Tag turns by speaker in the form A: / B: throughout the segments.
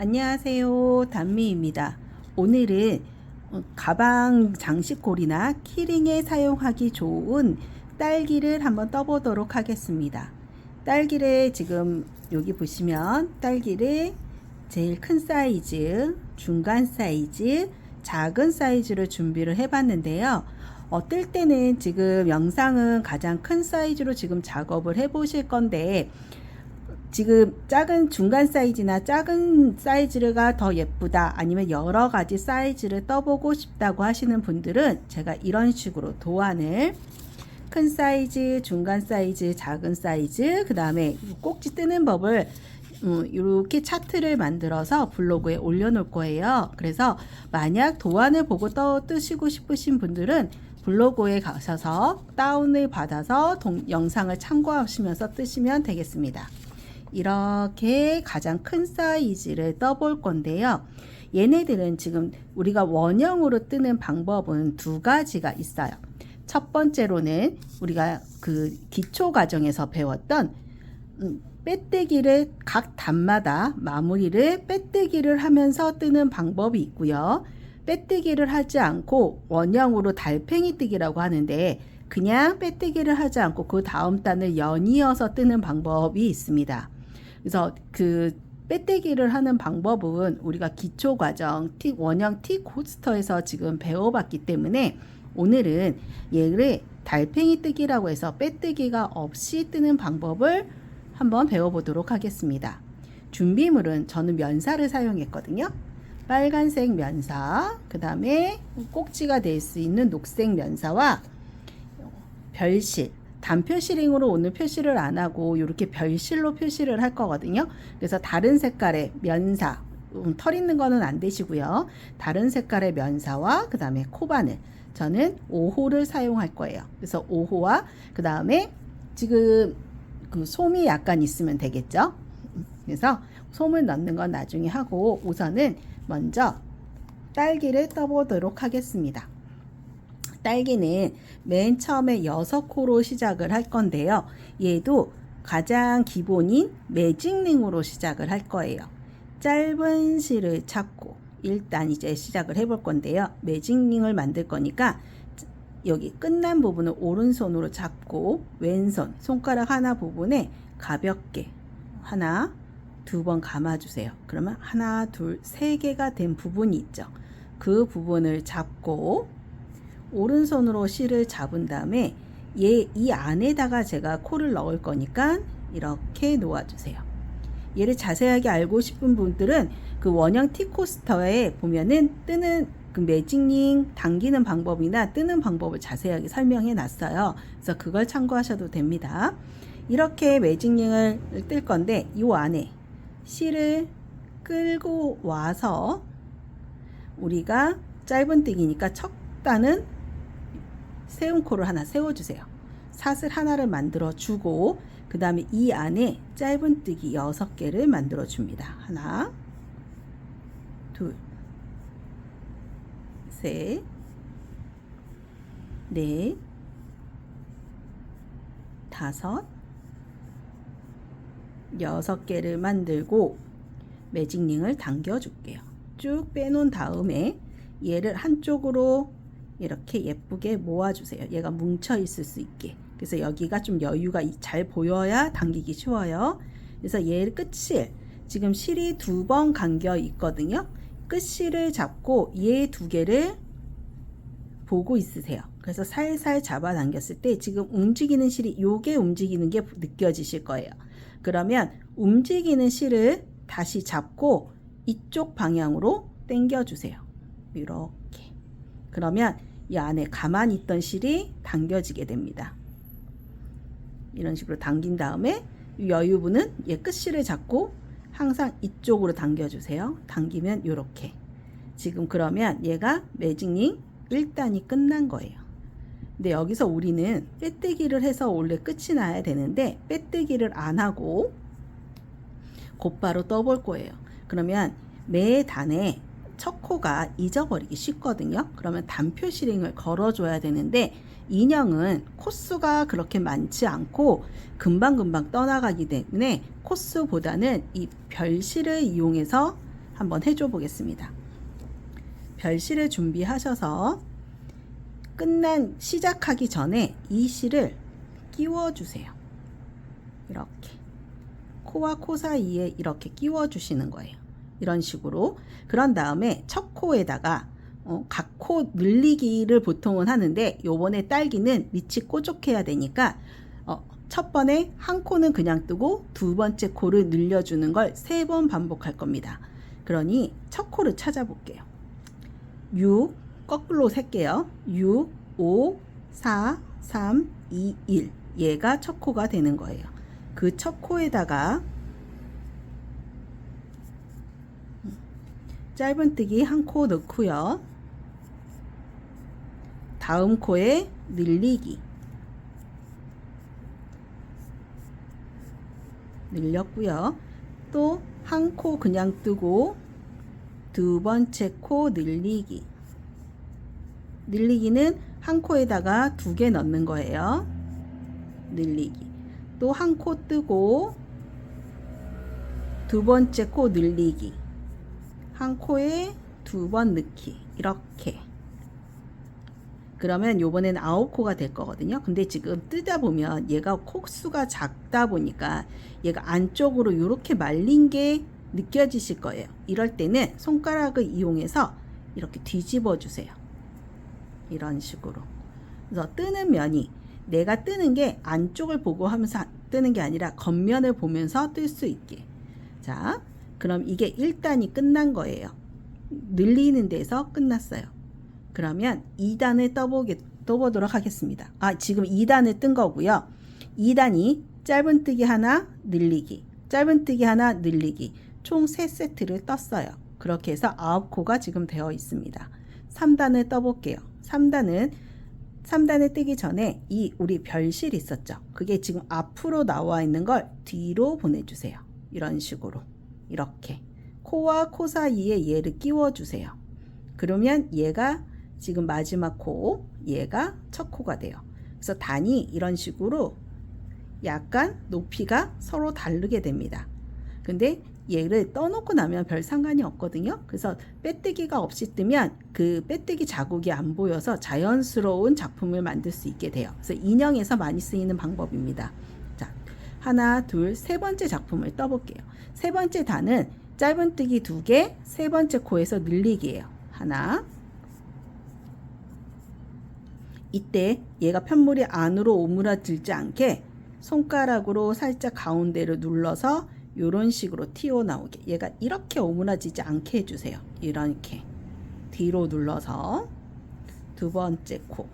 A: 안녕하세요. 단미입니다. 오늘은 어, 가방 장식고리나 키링에 사용하기 좋은 딸기를 한번 떠보도록 하겠습니다. 딸기를 지금 여기 보시면 딸기를 제일 큰 사이즈, 중간 사이즈, 작은 사이즈를 준비를 해봤는데요. 어떨 때는 지금 영상은 가장 큰 사이즈로 지금 작업을 해 보실 건데 지금 작은 중간 사이즈나 작은 사이즈가 더 예쁘다 아니면 여러 가지 사이즈를 떠보고 싶다고 하시는 분들은 제가 이런 식으로 도안을 큰 사이즈, 중간 사이즈, 작은 사이즈, 그 다음에 꼭지 뜨는 법을 음, 이렇게 차트를 만들어서 블로그에 올려놓을 거예요. 그래서 만약 도안을 보고 떠 뜨시고 싶으신 분들은 블로그에 가셔서 다운을 받아서 동, 영상을 참고하시면서 뜨시면 되겠습니다. 이렇게 가장 큰 사이즈를 떠볼 건데요. 얘네들은 지금 우리가 원형으로 뜨는 방법은 두 가지가 있어요. 첫 번째로는 우리가 그 기초 과정에서 배웠던 음, 빼뜨기를 각 단마다 마무리를 빼뜨기를 하면서 뜨는 방법이 있고요. 빼뜨기를 하지 않고 원형으로 달팽이 뜨기라고 하는데 그냥 빼뜨기를 하지 않고 그 다음 단을 연이어서 뜨는 방법이 있습니다. 그래서 그 빼뜨기를 하는 방법은 우리가 기초 과정 티 원형 티 코스터에서 지금 배워봤기 때문에 오늘은 얘를 달팽이 뜨기라고 해서 빼뜨기가 없이 뜨는 방법을 한번 배워보도록 하겠습니다. 준비물은 저는 면사를 사용했거든요. 빨간색 면사, 그 다음에 꼭지가 될 수 있는 녹색 면사와 별실, 단표시링으로 오늘 표시를 안 하고 이렇게 별실로 표시를 할 거거든요. 그래서 다른 색깔의 면사, 음, 털 있는 거는 안 되시고요. 다른 색깔의 면사와 그 다음에 코바늘, 저는 5호를 사용할 거예요. 그래서 5호와 그 다음에 지금 그 솜이 약간 있으면 되겠죠. 그래서 솜을 넣는 건 나중에 하고 우선은 먼저 딸기를 떠보도록 하겠습니다. 딸기는 맨 처음에 6코로 시작을 할 건데요. 얘도 가장 기본인 매직링으로 시작을 할 거예요. 짧은 실을 찾고 일단 이제 시작을 해볼 건데요. 매직링을 만들 거니까 여기 끝난 부분을 오른손으로 잡고 왼손 손가락 하나 부분에 가볍게 하나 두 번 감아주세요. 그러면 하나 둘 세 개가 된 부분이 있죠. 그 부분을 잡고 오른손으로 실을 잡은 다음에 얘 이 안에다가 제가 코를 넣을 거니까 이렇게 놓아주세요. 얘를 자세하게 알고 싶은 분들은 그 원형 티코스터에 보면은 뜨는 그 매직링 당기는 방법이나 뜨는 방법을 자세하게 설명해 놨어요. 그래서 그걸 참고하셔도 됩니다. 이렇게 매직링을 뜰 건데 이 안에 실을 끌고 와서 우리가 짧은 뜨기니까 첫 단은 세운 코를 하나 세워주세요. 사슬 하나를 만들어 주고 그 다음에 이 안에 짧은 뜨기 6개를 만들어 줍니다. 하나 둘 셋, 넷, 다섯, 여섯 개를 만들고 매직링을 당겨 줄게요. 쭉 빼놓은 다음에 얘를 한쪽으로 이렇게 예쁘게 모아주세요. 얘가 뭉쳐 있을 수 있게. 그래서 여기가 좀 여유가 잘 보여야 당기기 쉬워요. 그래서 얘 끝을 지금 실이 두 번 감겨 있거든요. 끝실을 잡고 얘 두 개를 보고 있으세요. 그래서 살살 잡아당겼을 때 지금 움직이는 실이 요게 움직이는 게 느껴지실 거예요. 그러면 움직이는 실을 다시 잡고 이쪽 방향으로 당겨 주세요. 이렇게. 그러면 이 안에 가만히 있던 실이 당겨지게 됩니다. 이런 식으로 당긴 다음에 여유분은 얘 끝실을 잡고 항상 이쪽으로 당겨주세요. 당기면 이렇게. 지금 그러면 얘가 매직링 1단이 끝난 거예요. 근데 여기서 우리는 빼뜨기를 해서 원래 끝이 나야 되는데 빼뜨기를 안 하고 곧바로 떠볼 거예요. 그러면 매 단에 첫 코가 잊어버리기 쉽거든요. 그러면 단표 시링을 걸어줘야 되는데 인형은 코수가 그렇게 많지 않고 금방금방 떠나가기 때문에 코수보다는 이 별실을 이용해서 한번 해줘 보겠습니다. 별실을 준비하셔서 끝난 시작하기 전에 이 실을 끼워 주세요. 이렇게 코와 코 사이에 이렇게 끼워 주시는 거예요. 이런 식으로 그런 다음에 첫 코에다가 어, 각코 늘리기를 보통은 하는데 요번에 딸기는 밑이 꼬족해야 되니까 어, 첫 번에 한 코는 그냥 뜨고 두 번째 코를 늘려주는 걸 세 번 반복할 겁니다. 그러니 첫 코를 찾아볼게요. 6 거꾸로 셀게요. 6, 5, 4, 3, 2, 1 얘가 첫 코가 되는 거예요. 그 첫 코에다가 짧은뜨기 한 코 넣고요. 다음 코에 늘리기 늘렸고요. 또 한 코 그냥 뜨고 두 번째 코 늘리기 늘리기는 한 코에다가 두 개 넣는 거예요. 늘리기 또 한 코 뜨고 두 번째 코 늘리기 한 코에 두 번 넣기 이렇게 그러면 요번엔 아홉 코가 될 거거든요. 근데 지금 뜨다 보면 얘가 콕수가 작다 보니까 얘가 안쪽으로 이렇게 말린 게 느껴지실 거예요. 이럴 때는 손가락을 이용해서 이렇게 뒤집어 주세요. 이런 식으로. 그래서 뜨는 면이 내가 뜨는 게 안쪽을 보고 하면서 뜨는 게 아니라 겉면을 보면서 뜰 수 있게. 자, 그럼 이게 1단이 끝난 거예요. 늘리는 데서 끝났어요. 그러면 2단을 떠보게, 떠보도록 하겠습니다. 아, 지금 2단을 뜬 거고요. 2단이 짧은뜨기 하나, 늘리기. 짧은뜨기 하나, 늘리기. 총 3세트를 떴어요. 그렇게 해서 9코가 지금 되어 있습니다. 3단을 떠볼게요. 3단은 3단을 뜨기 전에 이 우리 별실 있었죠. 그게 지금 앞으로 나와 있는 걸 뒤로 보내주세요. 이런 식으로. 이렇게. 코와 코 사이에 얘를 끼워주세요. 그러면 얘가 지금 마지막 코, 얘가 첫 코가 돼요. 그래서 단이 이런 식으로 약간 높이가 서로 다르게 됩니다. 근데 얘를 떠놓고 나면 별 상관이 없거든요. 그래서 빼뜨기가 없이 뜨면 그 빼뜨기 자국이 안 보여서 자연스러운 작품을 만들 수 있게 돼요. 그래서 인형에서 많이 쓰이는 방법입니다. 자, 하나, 둘, 세 번째 작품을 떠볼게요. 세 번째 단은 짧은뜨기 두 개, 세 번째 코에서 늘리기예요. 하나. 이때 얘가 편물이 안으로 오므라들지 않게 손가락으로 살짝 가운데를 눌러서 이런 식으로 튀어나오게 얘가 이렇게 오므라지지 않게 해주세요. 이렇게 뒤로 눌러서 두 번째 코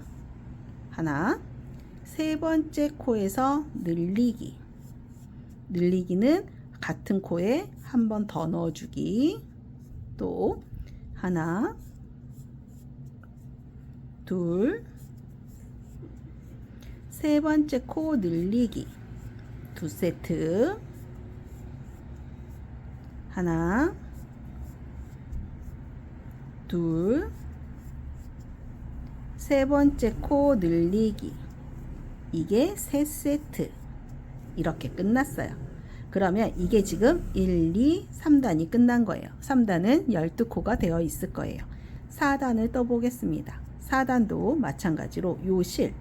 A: 하나 세 번째 코에서 늘리기 늘리기는 같은 코에 한 번 더 넣어주기. 또 하나 둘 세 번째 코 늘리기. 두 세트. 하나 둘 세 번째 코 늘리기. 이게 세 세트. 이렇게 끝났어요. 그러면 이게 지금 1, 2, 3단이 끝난 거예요. 3단은 12코가 되어 있을 거예요. 4단을 떠보겠습니다. 4단도 마찬가지로 요 실,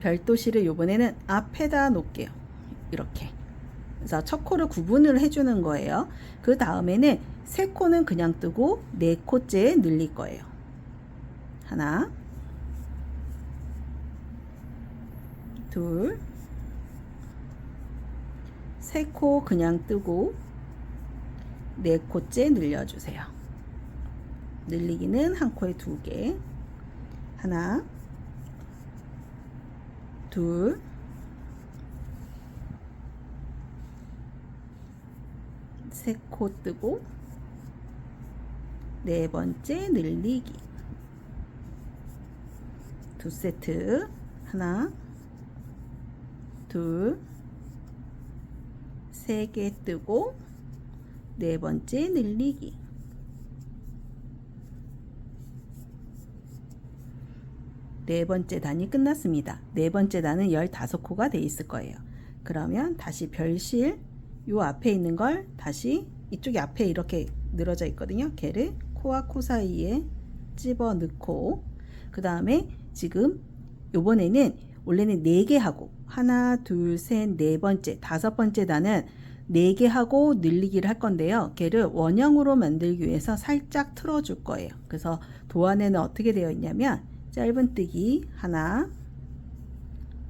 A: 별도 실을 요번에는 앞에다 놓을게요. 이렇게. 그래서 첫 코를 구분을 해주는 거예요. 그 다음에는 세 코는 그냥 뜨고 네 코째에 늘릴 거예요. 하나, 둘, 세 코 그냥 뜨고 네 코째 늘려주세요. 늘리기는 한 코에 두 개. 하나, 둘, 세 코 뜨고 네 번째 늘리기 두 세트 하나 둘 세개 뜨고 네 번째 늘리기 네 번째 단이 끝났습니다. 네 번째 단은 15코가 돼 있을 거예요. 그러면 다시 별실 요 앞에 있는 걸 다시 이쪽이 앞에 이렇게 늘어져 있거든요. 걔를 코와 코 사이에 집어 넣고 그 다음에 지금 요번에는 원래는 네개 하고 하나 둘 셋 네 번째 다섯 번째 단은 네개 하고 늘리기를 할 건데요. 걔를 원형으로 만들기 위해서 살짝 틀어줄 거예요. 그래서 도안에는 어떻게 되어 있냐면 짧은뜨기 하나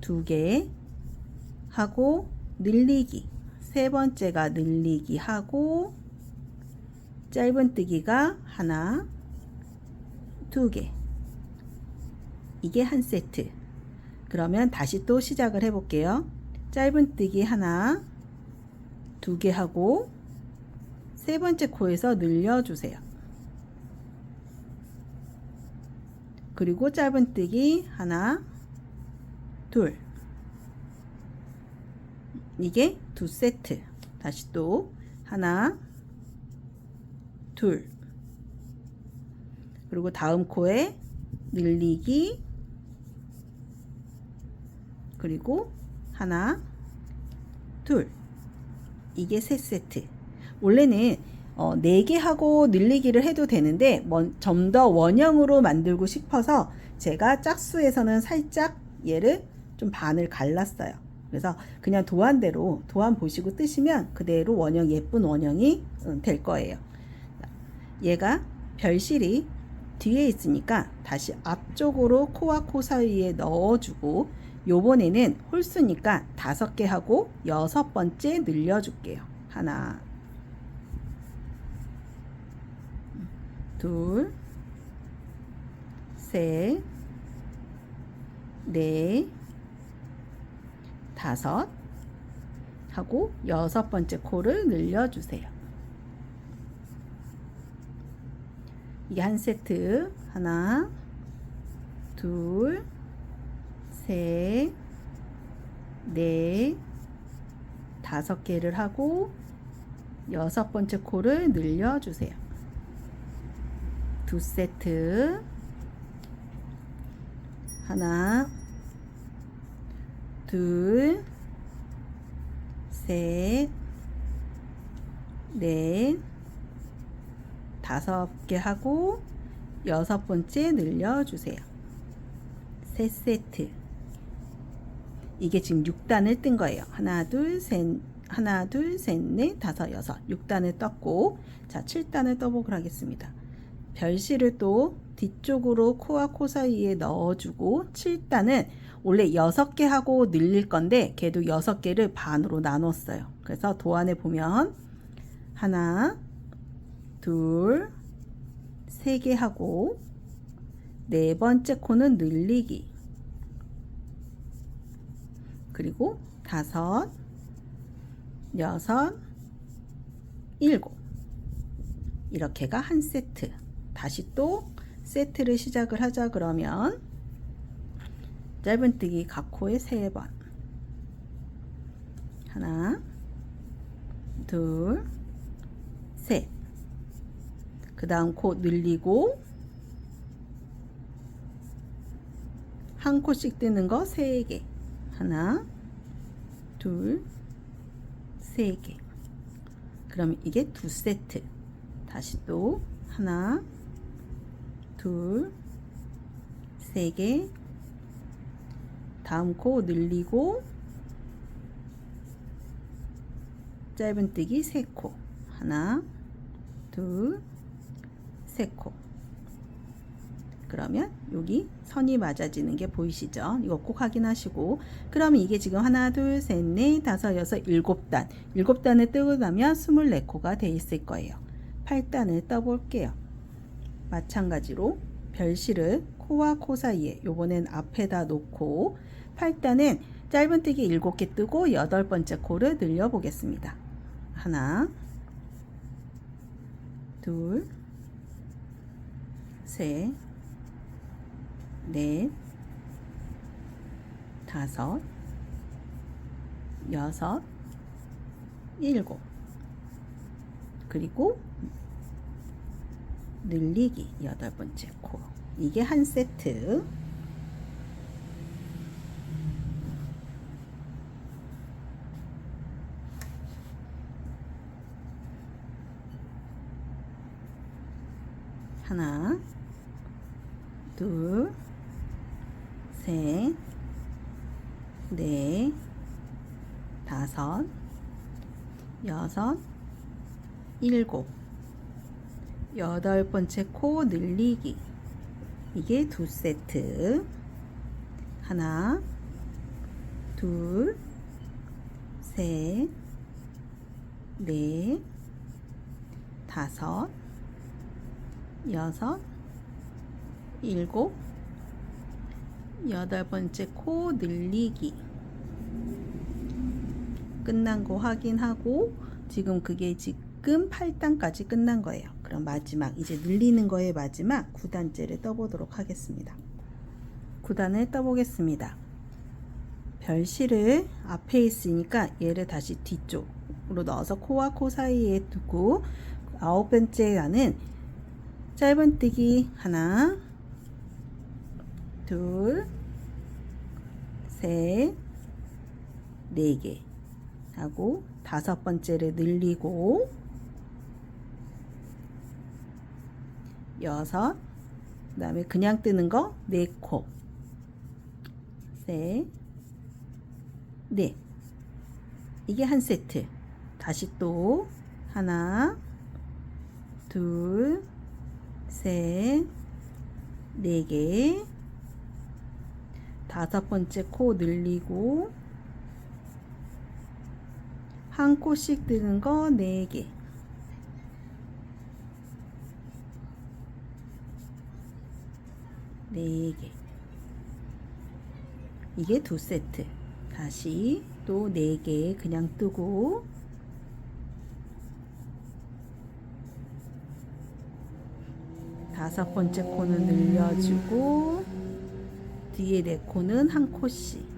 A: 두 개 하고 늘리기 세 번째가 늘리기 하고 짧은뜨기가 하나 두 개 이게 한 세트 그러면 다시 또 시작을 해 볼게요 짧은뜨기 하나 두 개 하고 세 번째 코에서 늘려주세요. 그리고 짧은뜨기 하나 둘. 이게 두 세트. 다시 또 하나 둘. 그리고 다음 코에 늘리기. 그리고 하나 둘 이게 세 세트. 원래는 어, 4개 하고 늘리기를 해도 되는데 좀 더 원형으로 만들고 싶어서 제가 짝수에서는 살짝 얘를 좀 반을 갈랐어요. 그래서 그냥 도안대로 도안 보시고 뜨시면 그대로 원형 예쁜 원형이 음, 될 거예요. 얘가 별실이 뒤에 있으니까 다시 앞쪽으로 코와 코 사이에 넣어주고 요번에는 홀수니까 다섯 개 하고 여섯 번째 늘려줄게요. 하나, 둘, 셋, 넷, 다섯 하고 여섯 번째 코를 늘려주세요. 이게 한 세트 하나 둘 셋, 넷, 다섯 개를 하고 여섯 번째 코를 늘려주세요. 두 세트 하나 둘 셋, 넷, 다섯 개 하고 여섯 번째 늘려주세요. 세 세트. 이게 지금 6단을 뜬 거예요. 하나, 둘, 셋, 하나, 둘, 셋, 넷, 다섯, 여섯. 6단을 떴고, 자, 7단을 떠보도록 하겠습니다. 별실을 또 뒤쪽으로 코와 코 사이에 넣어주고, 7단은 원래 6개 하고 늘릴 건데, 걔도 6개를 반으로 나눴어요. 그래서 도안에 보면, 하나, 둘, 세 개 하고, 네 번째 코는 늘리기. 그리고 다섯, 여섯, 일곱. 이렇게가 한 세트. 다시 또 세트를 시작을 하자 그러면 짧은뜨기 각 코에 세 번. 하나, 둘, 셋. 그 다음 코 늘리고 한 코씩 뜨는 거세 개. 하나, 둘, 세 개. 그럼 이게 두 세트. 다시 또 하나, 둘, 세 개. 다음 코 늘리고 짧은뜨기 세 코. 하나, 둘, 세 코. 그러면 여기 선이 맞아지는 게 보이시죠? 이거 꼭 확인하시고. 그러면 이게 지금 하나 둘 셋 넷 다섯 여섯 일곱 단. 일곱 단을 뜨고 나면 스물네 코가 돼 있을 거예요. 8단을 떠볼게요. 마찬가지로 별실을 코와 코 사이에 요번엔 앞에다 놓고 8단은 짧은뜨기 7개 뜨고 여덟 번째 코를 늘려 보겠습니다. 하나 둘 셋 넷, 다섯, 여섯, 일곱. 그리고 늘리기 여덟 번째 코. 이게 한 세트. 하나, 둘, 셋, 넷, 다섯, 여섯, 일곱, 여덟 번째 코 늘리기. 이게 두 세트. 하나, 둘, 셋, 넷, 다섯, 여섯, 일곱, 여덟 번째 코 늘리기. 끝난 거 확인하고 지금 그게 지금 8단까지 끝난 거예요. 그럼 마지막 이제 늘리는 거의 마지막 9단째를 떠보도록 하겠습니다. 9단을 떠보겠습니다. 별실을 앞에 있으니까 얘를 다시 뒤쪽으로 넣어서 코와 코 사이에 두고 아홉 번째 단은 짧은뜨기 하나 둘 셋, 네 개 하고 다섯 번째를 늘리고 여섯. 그 다음에 그냥 뜨는 거 네 코. 셋, 네. 이게 한 세트. 다시 또 하나 둘 셋, 네 개, 다섯 번째 코 늘리고, 한 코씩 뜨는 거 네 개. 네 개. 이게 두 세트. 다시 또네개 그냥 뜨고, 다섯 번째 코는 늘려주고 뒤에 네 코는 한 코씩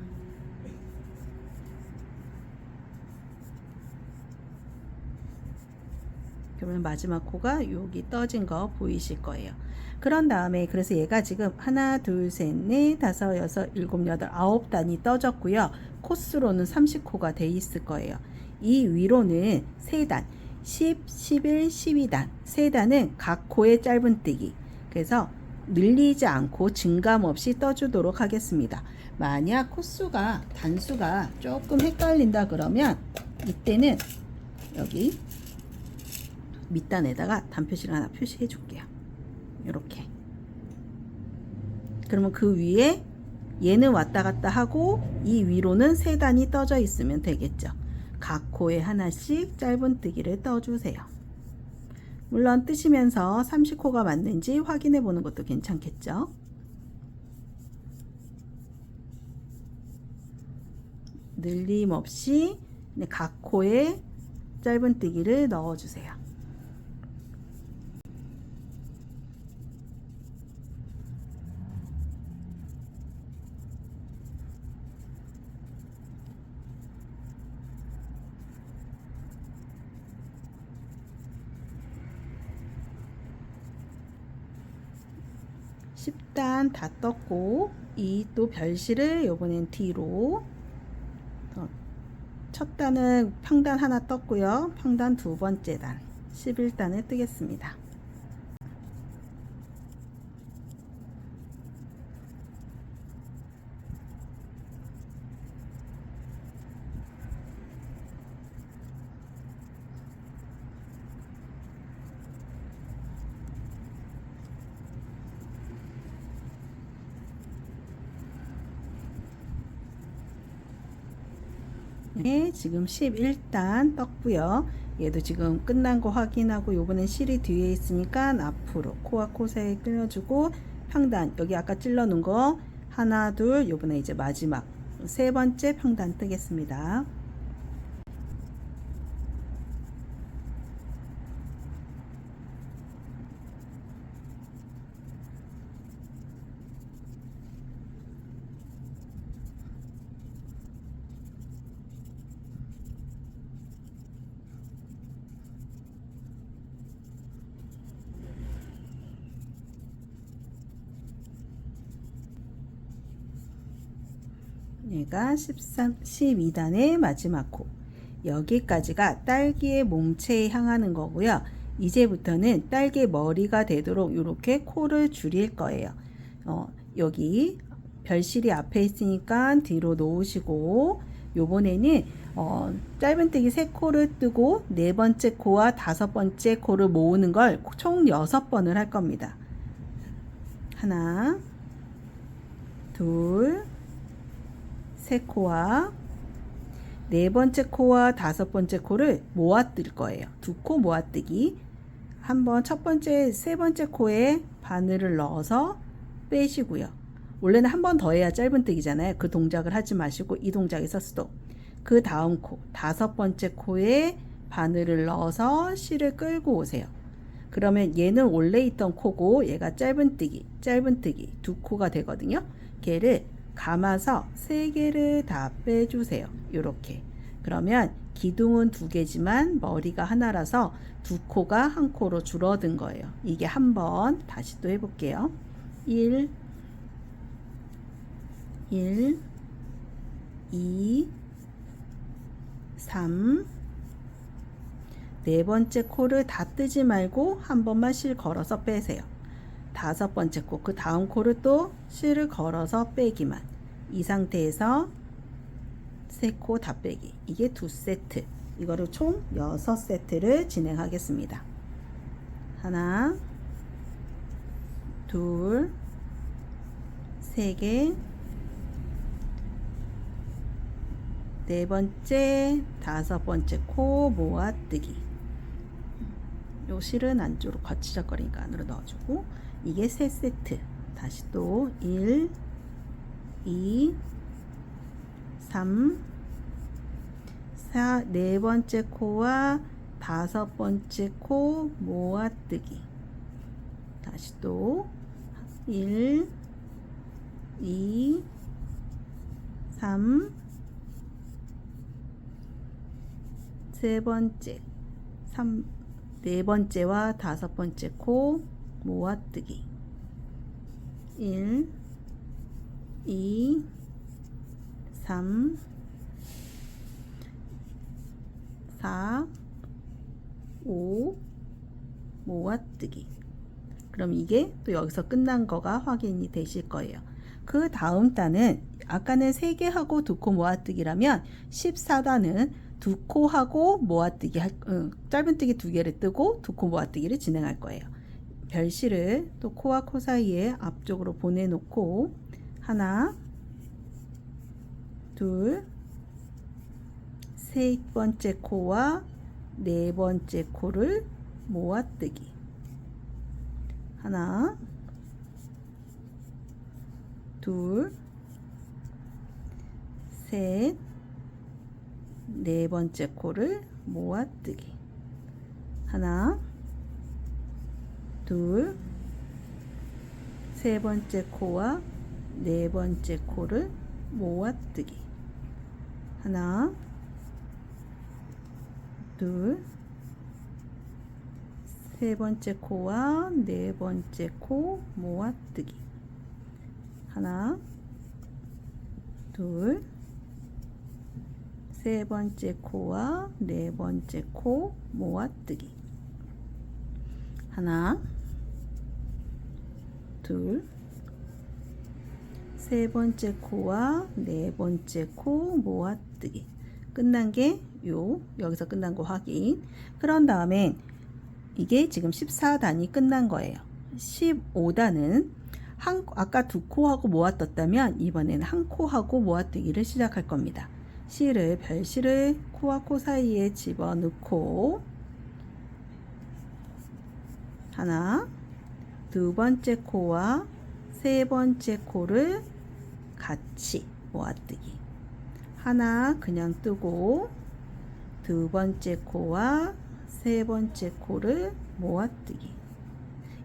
A: 그러면 마지막 코가 여기 떠진 거 보이실 거예요. 그런 다음에 그래서 얘가 지금 하나, 둘, 셋, 넷, 다섯, 여섯, 일곱, 여덟, 아홉 단이 떠졌고요. 코스로는 30코가 돼 있을 거예요. 이 위로는 세 단, 10, 11, 12단. 세 단은 각 코의 짧은뜨기. 그래서 늘리지 않고 증감 없이 떠주도록 하겠습니다. 만약 코수가 단수가 조금 헷갈린다 그러면 이때는 여기 밑단에다가 단표시를 하나 표시해 줄게요. 이렇게. 그러면 그 위에 얘는 왔다 갔다 하고 이 위로는 세 단이 떠져 있으면 되겠죠. 각 코에 하나씩 짧은뜨기를 떠주세요. 물론 뜨시면서 30코가 맞는지 확인해 보는 것도 괜찮겠죠. 늘림 없이 각 코에 짧은뜨기를 넣어주세요. 십단다 떴고 이 또 별실을 요번엔 뒤로 어, 첫 단은 평단 하나 떴고요. 평단 두 번째 단 11단을 뜨겠습니다. 네, 지금 11단 떴고요. 얘도 지금 끝난 거 확인하고 요번엔 실이 뒤에 있으니까 앞으로 코와 코 사이에 끌려주고 평단 여기 아까 찔러 놓은 거 하나 둘 요번에 이제 마지막 세 번째 평단 뜨겠습니다. 얘가 13, 12단의 마지막 코. 여기까지가 딸기의 몸체에 향하는 거고요. 이제부터는 딸기 머리가 되도록 이렇게 코를 줄일 거예요. 어, 여기 별실이 앞에 있으니까 뒤로 놓으시고 요번에는 어, 짧은뜨기 세 코를 뜨고 네 번째 코와 다섯 번째 코를 모으는 걸 총 여섯 번을 할 겁니다. 하나, 둘, 세 코와 네 번째 코와 다섯 번째 코를 모아뜰 거예요. 두 코 모아뜨기. 한번 첫 번째, 세 번째 코에 바늘을 넣어서 빼시고요. 원래는 한 번 더 해야 짧은뜨기잖아요. 그 동작을 하지 마시고 이 동작에서 스톱. 그 다음 코, 다섯 번째 코에 바늘을 넣어서 실을 끌고 오세요. 그러면 얘는 원래 있던 코고 얘가 짧은뜨기, 짧은뜨기 두 코가 되거든요. 걔를 감아서 세 개를 다 빼주세요. 이렇게. 그러면 기둥은 두 개지만 머리가 하나라서 두 코가 한 코로 줄어든 거예요. 이게 한 번 다시 또 해볼게요. 1, 1, 2, 3, 네 번째 코를 다 뜨지 말고 한 번만 실 걸어서 빼세요. 다섯 번째 코, 그 다음 코를 또 실을 걸어서 빼기만. 이 상태에서 세 코 다 빼기. 이게 두 세트. 이거를 총 여섯 세트를 진행하겠습니다. 하나, 둘, 세 개, 네 번째, 다섯 번째 코 모아뜨기. 요 실은 안쪽으로 거치적거리니까 안으로 넣어주고 이게 세 세트. 다시 또 1, 2, 3, 4, 네 번째 코와 다섯 번째 코 모아뜨기. 다시 또 1, 2, 3, 세 번째, 3, 네 번째와 다섯 번째 코 모아뜨기. 1, 2, 3, 4, 5, 모아뜨기. 그럼 이게 또 여기서 끝난 거가 확인이 되실 거예요. 그 다음 단은 아까는 3개 하고 두 코 모아뜨기라면 14단은 두 코 하고 모아뜨기 할, 응, 짧은뜨기 두 개를 뜨고 두 코 모아뜨기를 진행할 거예요. 별실을 또 코와 코 사이에 앞쪽으로 보내놓고 하나, 둘, 세 번째 코와 네 번째 코를 모아뜨기. 하나, 둘, 셋, 네 번째 코를 모아뜨기. 하나, 둘, 세 번째 코와 네 번째 코를 모아뜨기. 하나, 둘, 세 번째 코와 네 번째 코 모아뜨기. 하나, 둘, 세 번째 코와 네 번째 코 모아뜨기. 하나, 둘, 세 번째 코와 네 번째 코 모아뜨기. 끝난 게 요, 여기서 끝난 거 확인. 그런 다음에 이게 지금 14단이 끝난 거예요. 15단은 한, 아까 두 코하고 모아떴다면 이번에는 한 코하고 모아뜨기를 시작할 겁니다. 실을, 별실을 코와 코 사이에 집어넣고 하나, 두 번째 코와 세 번째 코를 같이 모아뜨기. 하나 그냥 뜨고 두 번째 코와 세 번째 코를 모아뜨기.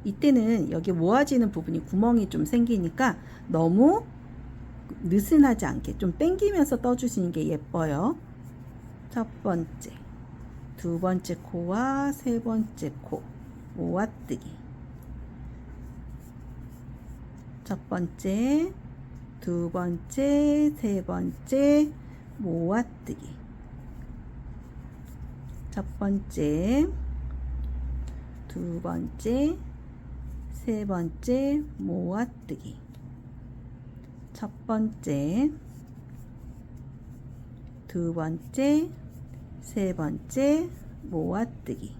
A: 이때는 여기 모아지는 부분이 구멍이 좀 생기니까 너무 느슨하지 않게 좀 당기면서 떠주시는 게 예뻐요. 첫 번째, 두 번째 코와 세 번째 코 모아뜨기. 첫 번째, 두 번째, 세 번째 모아뜨기. 첫 번째, 두 번째, 세 번째 모아뜨기. 첫 번째, 두 번째, 세 번째 모아뜨기.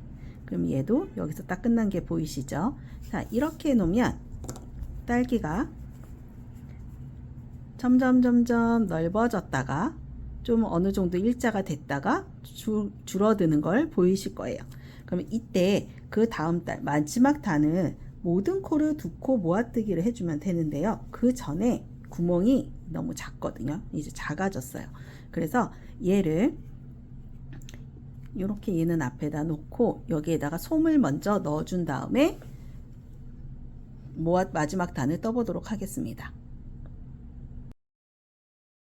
A: 그럼 얘도 여기서 딱 끝난 게 보이시죠? 자, 이렇게 놓으면 딸기가 점점 점점 넓어졌다가 좀 어느 정도 일자가 됐다가 줄, 줄어드는 걸 보이실 거예요. 그러면 이때 그 다음 달 마지막 단은 모든 코를 두 코 모아뜨기를 해주면 되는데요. 그 전에 구멍이 너무 작거든요. 이제 작아졌어요. 그래서 얘를 이렇게 얘는 앞에다 놓고 여기에다가 솜을 먼저 넣어준 다음에 모아 마지막 단을 떠보도록 하겠습니다.